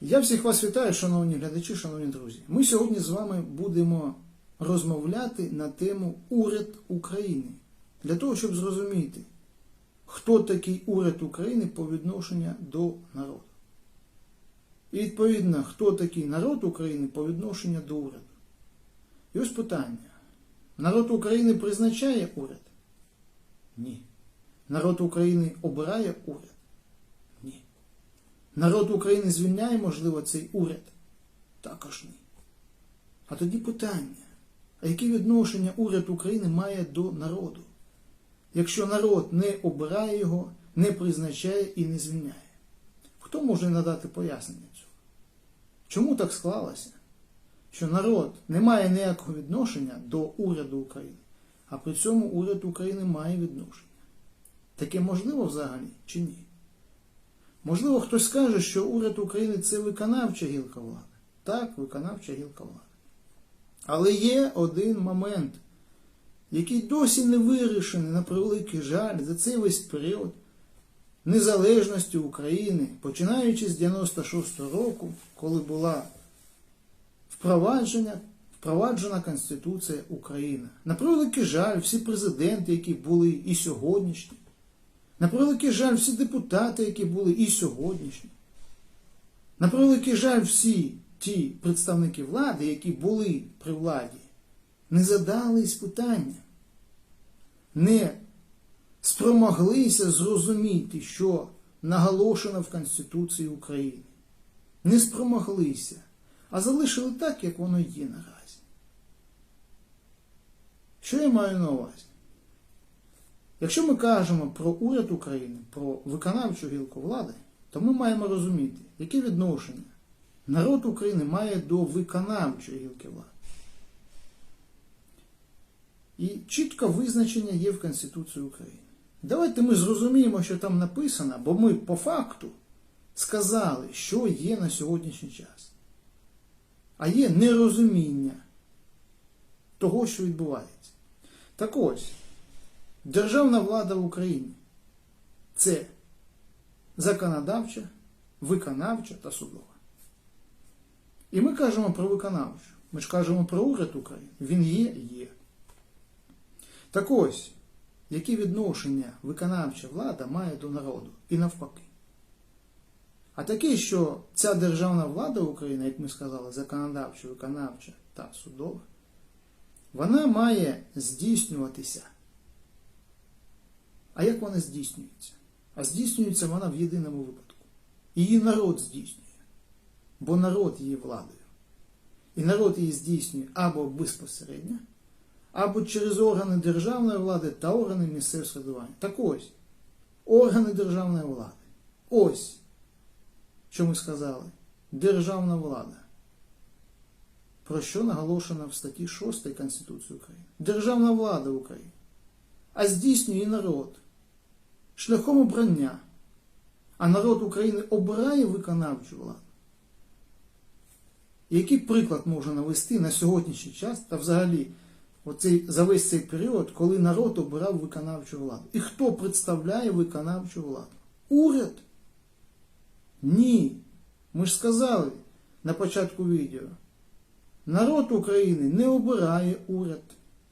Я всіх вас вітаю, шановні глядачі, шановні друзі. Ми сьогодні з вами будемо розмовляти на тему уряд України для того, щоб зрозуміти, хто такий уряд України по відношенню до народу. І відповідно, хто такий народ України по відношенню до уряду. І ось питання. Народ України призначає уряд? Ні. Народ України обирає уряд? Народ України звільняє, можливо, цей уряд? Також ні. А тоді питання, а яке відношення уряд України має до народу, якщо народ не обирає його, не призначає і не звільняє? Хто може надати пояснення цього? Чому так склалося, що народ не має ніякого відношення до уряду України, а при цьому уряд України має відношення? Таке можливо взагалі чи ні? Можливо, хтось скаже, що уряд України це виконавча гілка влади. Так, виконавча гілка влади. Але є один момент, який досі не вирішений, на превеликий жаль, за цей весь період незалежності України, починаючи з 96-го року, коли була впроваджена, впроваджена Конституція України. На превеликий жаль, всі президенти, які були і сьогоднішні, на превеликий жаль, всі депутати, які були і сьогоднішні. На превеликий жаль, всі ті представники влади, які були при владі, не задались питання, не спромоглися зрозуміти, що наголошено в Конституції України. Не спромоглися, а залишили так, як воно є наразі. Що я маю на увазі? Якщо ми кажемо про уряд України, про виконавчу гілку влади, то ми маємо розуміти, яке відношення народ України має до виконавчої гілки влади. І чітко визначення є в Конституції України. Давайте ми зрозуміємо, що там написано, бо ми по факту сказали, що є на сьогоднішній час. А є нерозуміння того, що відбувається. Так ось. Державна влада в Україні це законодавча, виконавча та судова. І ми кажемо про виконавчу. Ми ж кажемо про уряд України. Він є, є. Так ось, які відношення виконавча влада має до народу і навпаки. А таке, що ця державна влада України, як ми сказали, законодавча, виконавча та судова, вона має здійснюватися. А як вона здійснюється? А здійснюється вона в єдиному випадку. Її народ здійснює. Бо народ є владою. І народ її здійснює або безпосередньо, або через органи державної влади та органи місцевого самоврядування. Так ось, органи державної влади. Ось, що ми сказали, державна влада. Про що наголошено в статті 6 Конституції України? Державна влада України. А здійснює народ шляхом обрання. А народ України обирає виконавчу владу. Який приклад можна навести на сьогоднішній час та взагалі оцей, за весь цей період, коли народ обирав виконавчу владу? І хто представляє виконавчу владу? Уряд? Ні. Ми ж сказали на початку відео. Народ України не обирає уряд.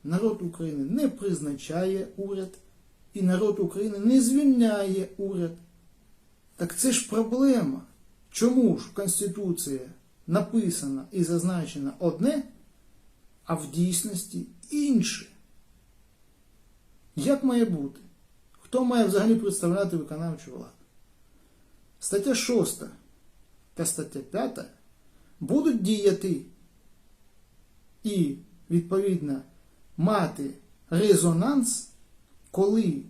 Народ України не призначає уряд. І народ України не звільняє уряд. Так це ж проблема. Чому ж в Конституції написано і зазначено одне, а в дійсності інше? Як має бути? Хто має взагалі представляти виконавчу владу? Стаття 6 та стаття 5 будуть діяти і, відповідно, мати резонанс коли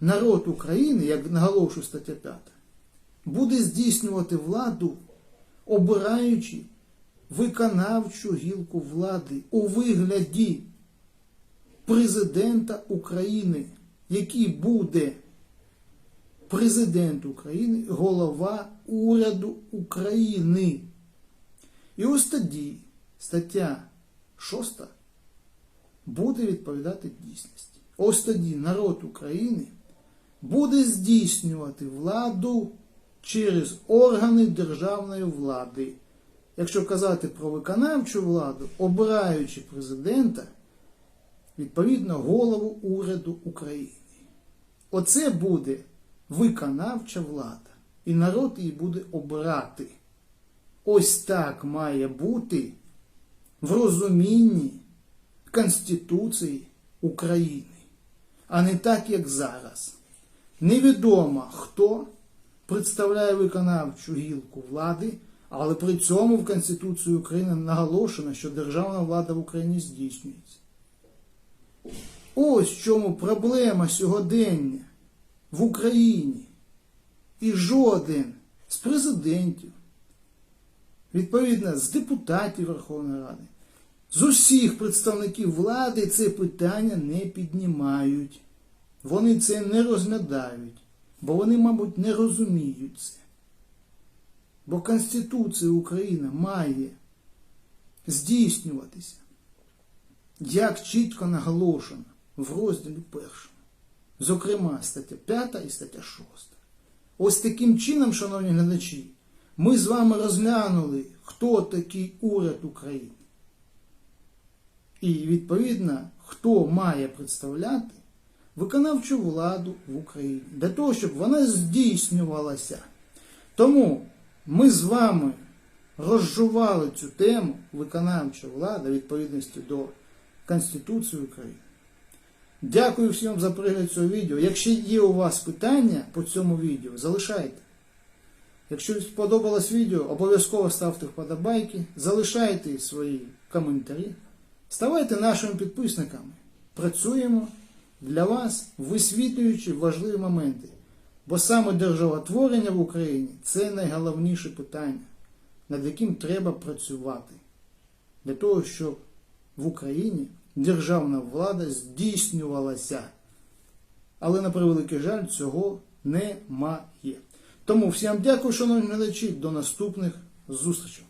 народ України, як наголошує стаття 5, буде здійснювати владу, обираючи виконавчу гілку влади у вигляді президента України, який буде президент України, голова уряду України. І ось тоді стаття 6 буде відповідати дійсності. Ось тоді народ України буде здійснювати владу через органи державної влади. Якщо казати про виконавчу владу, обираючи президента, відповідно голову уряду України. Оце буде виконавча влада, і народ її буде обирати. Ось так має бути в розумінні Конституції України, а не так, як зараз. Невідомо, хто представляє виконавчу гілку влади, але при цьому в Конституції України наголошено, що державна влада в Україні здійснюється. Ось чому проблема сьогодення в Україні. І жоден з президентів, відповідно, з депутатів Верховної Ради, з усіх представників влади це питання не піднімають. Вони це не розглядають, бо вони, мабуть, не розуміють це. Бо Конституція України має здійснюватися, як чітко наголошено в розділі першому. Зокрема, стаття 5 і стаття 6. Ось таким чином, шановні глядачі, ми з вами розглянули, хто такий уряд України. І, відповідно, хто має представляти виконавчу владу в Україні для того, щоб вона здійснювалася. Тому ми з вами розжували цю тему виконавча влада відповідності до Конституції України. Дякую всім за перегляд цього відео. Якщо є у вас питання по цьому відео, залишайте. Якщо сподобалось відео, обов'язково ставте вподобайки, залишайте свої коментарі, ставайте нашими підписниками. Працюємо для вас, висвітлюючи важливі моменти. Бо саме державотворення в Україні це найголовніше питання, над яким треба працювати. Для того, щоб в Україні державна влада здійснювалася. Але, на превеликий жаль, цього немає. Тому всім дякую, шановні глядачі, до наступних зустрічей.